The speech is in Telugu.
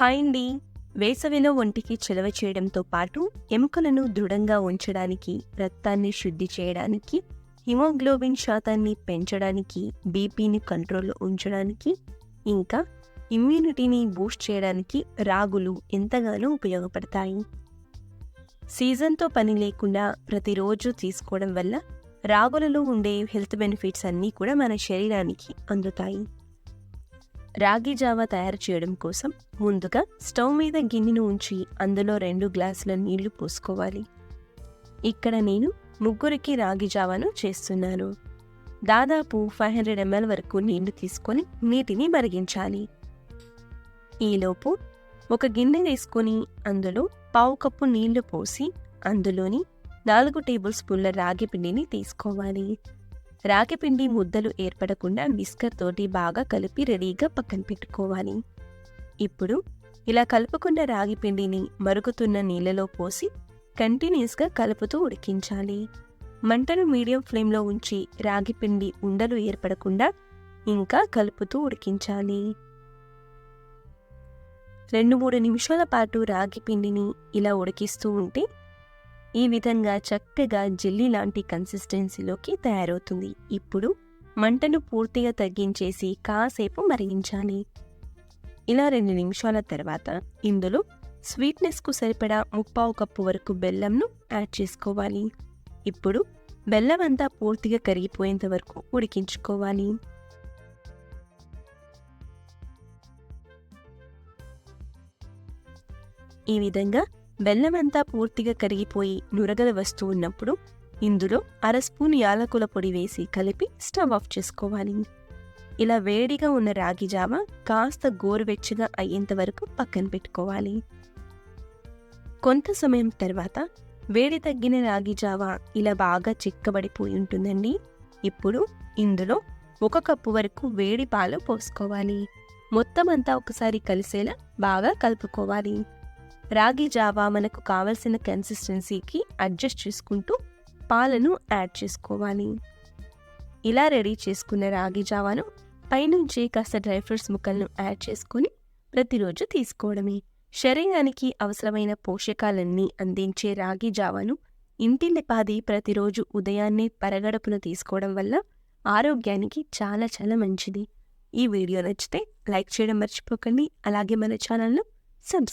హాయ్ అండి. వేసవిలో ఒంటికి చలవ చేయడంతో పాటు ఎముకలను దృఢంగా ఉంచడానికి రక్తాన్ని శుద్ధి చేయడానికి హిమోగ్లోబిన్ శాతాన్ని పెంచడానికి బీపీని కంట్రోల్లో ఉంచడానికి ఇంకా ఇమ్యూనిటీని బూస్ట్ చేయడానికి రాగులు ఎంతగానో ఉపయోగపడతాయి. సీజన్తో పని లేకుండా ప్రతిరోజు తీసుకోవడం వల్ల రాగులలో ఉండే హెల్త్ బెనిఫిట్స్ అన్నీ కూడా మన శరీరానికి అందుతాయి. రాగి జావా తయారు చేయడం కోసం ముందుగా స్టవ్ మీద గిన్నెను ఉంచి అందులో రెండు గ్లాసుల నీళ్ళు పోసుకోవాలి. ఇక్కడ నేను ముగ్గురికి రాగి జావాను చేస్తున్నాను. దాదాపు ఫైవ్ హండ్రెడ్ ఎంఎల్ వరకు నీళ్ళు తీసుకొని నీటిని మరిగించాలి. ఈలోపు ఒక గిన్నె వేసుకొని అందులో పావు కప్పు నీళ్ళు పోసి అందులోని నాలుగు టేబుల్ స్పూన్ల రాగి పిండిని తీసుకోవాలి. రాగిపిండి ముద్దలు ఏర్పడకుండా బిస్కర్ తోటి బాగా కలిపి రెడీగా పక్కన పెట్టుకోవాలి. ఇప్పుడు ఇలా కలుపుకున్న రాగిపిండిని మరుగుతున్న నీళ్ళలో పోసి కంటిన్యూస్గా కలుపుతూ ఉడికించాలి. మంటను మీడియం ఫ్లేమ్లో ఉంచి రాగిపిండి ఉండలు ఏర్పడకుండా ఇంకా కలుపుతూ ఉడికించాలి. రెండు మూడు నిమిషాల పాటు రాగి పిండిని ఇలా ఉడికిస్తూ ఉంటే ఈ విధంగా చక్కగా జెల్లీ లాంటి కన్సిస్టెన్సీలోకి తయారవుతుంది. ఇప్పుడు మంటను పూర్తిగా తగ్గించేసి కాసేపు మరిగించాలి. ఇలా రెండు నిమిషాల తర్వాత ఇందులో స్వీట్నెస్కు సరిపడా ముప్పావు కప్పు వరకు బెల్లంను యాడ్ చేసుకోవాలి. ఇప్పుడు బెల్లం అంతా పూర్తిగా కరిగిపోయేంత వరకు ఉడికించుకోవాలి. ఈ విధంగా బెల్లమంతా పూర్తిగా కరిగిపోయి నురగలు వస్తూ ఉన్నప్పుడు ఇందులో అర స్పూన్ యాలకుల పొడి వేసి కలిపి స్టవ్ ఆఫ్ చేసుకోవాలి. ఇలా వేడిగా ఉన్న రాగి జావ కాస్త గోరువెచ్చగా అయ్యేంత వరకు పక్కన పెట్టుకోవాలి. కొంత సమయం తర్వాత వేడి తగ్గిన రాగి జావ ఇలా బాగా చిక్కబడిపోయి ఉంటుందండి. ఇప్పుడు ఇందులో ఒక కప్పు వరకు వేడి పాలు పోసుకోవాలి. మొత్తం అంతా ఒకసారి కలిసేలా బాగా కలుపుకోవాలి. రాగి జావా మనకు కావలసిన కన్సిస్టెన్సీకి అడ్జస్ట్ చేసుకుంటూ పాలను యాడ్ చేసుకోవాలి. ఇలా రెడీ చేసుకున్న రాగి జావాను పైనుంచి కాస్త డ్రై ఫ్రూట్స్ ముక్కలను యాడ్ చేసుకొని ప్రతిరోజు తీసుకోవడమే. శరీరానికి అవసరమైన పోషకాలన్నీ అందించే రాగి జావాను ఇంటిల్లిపాది ప్రతిరోజు ఉదయాన్నే పరగడపున తీసుకోవడం వల్ల ఆరోగ్యానికి చాలా చాలా మంచిది. ఈ వీడియో నచ్చితే లైక్ చేయడం మర్చిపోకండి. అలాగే మన ఛానల్ను సబ్స్క్రైబ్